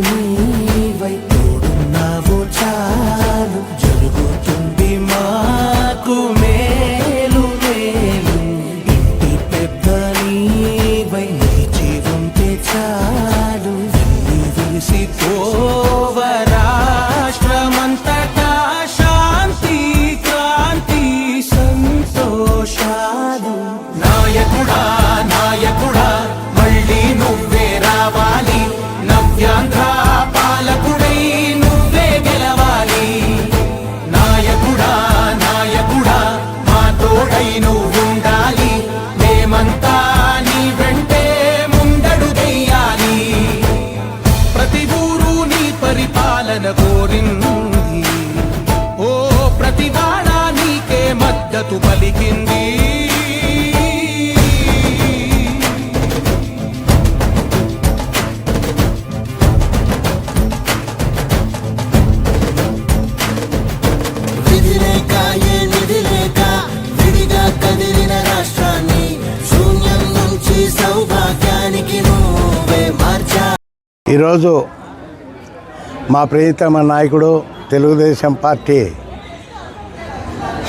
你。కోరింది ఓ ప్రతి వాడ నీకే మద్దతు పలికింది. ఈరోజు మా ప్రియతమ నాయకుడు తెలుగుదేశం పార్టీ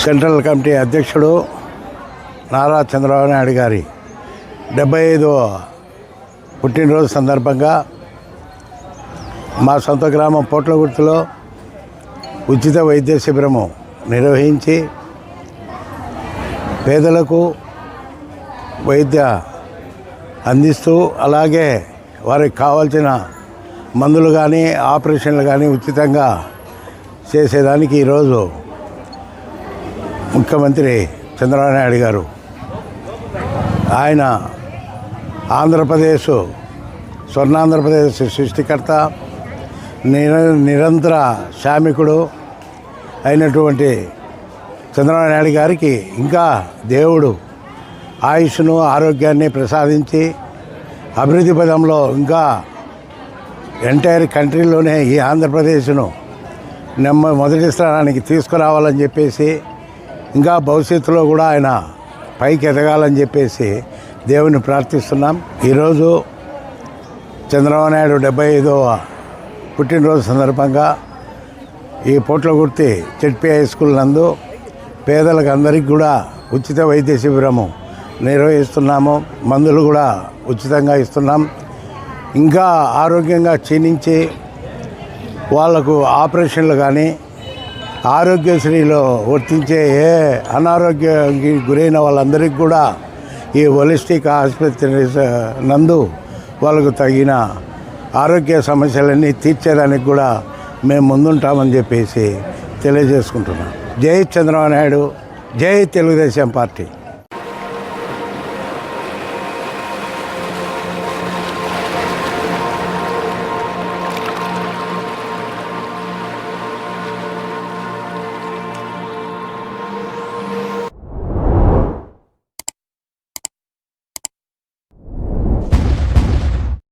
సెంట్రల్ కమిటీ అధ్యక్షుడు నారా చంద్రబాబు నాయుడు గారి డెబ్బై ఐదో పుట్టినరోజు సందర్భంగా మా సొంత గ్రామం పోట్లగుర్తులో ఉచిత వైద్య శిబిరము నిర్వహించి పేదలకు వైద్య అందిస్తూ అలాగే వారికి కావాల్సిన మందులు కానీ ఆపరేషన్లు కానీ ఉచితంగా చేసేదానికి ఈరోజు ముఖ్యమంత్రి చంద్రబాబు నాయుడు గారు ఆయన ఆంధ్రప్రదేశ్ స్వర్ణాంధ్రప్రదేశ్ సృష్టికర్త నిర నిరంతర శ్రామికుడు అయినటువంటి చంద్రబాబు నాయుడు గారికి ఇంకా దేవుడు ఆయుష్ను ఆరోగ్యాన్ని ప్రసాదించి అభివృద్ధి పదంలో ఇంకా ఎంటైర్ కంట్రీలోనే ఈ ఆంధ్రప్రదేశ్ను నెమ్మ మొదటి స్థానానికి తీసుకురావాలని చెప్పేసి ఇంకా భవిష్యత్తులో కూడా ఆయన పైకి ఎదగాలని చెప్పేసి దేవుని ప్రార్థిస్తున్నాం. ఈరోజు చంద్రబాబు నాయుడు డెబ్బై ఐదవ పుట్టినరోజు సందర్భంగా ఈ పోట్లగుర్తి చెట్పి హై స్కూల్ నందు పేదలకు అందరికీ కూడా ఉచిత వైద్య శిబిరము నిర్వహిస్తున్నాము. మందులు కూడా ఉచితంగా ఇస్తున్నాం. ఇంకా ఆరోగ్యంగా క్షీణించి వాళ్ళకు ఆపరేషన్లు కానీ ఆరోగ్యశ్రీలో వర్తించే ఏ అనారోగ్యానికి గురైన వాళ్ళందరికీ కూడా ఈ హోలిస్టిక్ ఆసుపత్రి నందు వాళ్ళకు తగిన ఆరోగ్య సమస్యలన్నీ తీర్చేదానికి కూడా మేము ముందుంటామని చెప్పేసి తెలియజేసుకుంటున్నాం. జై చంద్రబాబు నాయుడు జై తెలుగుదేశం పార్టీ.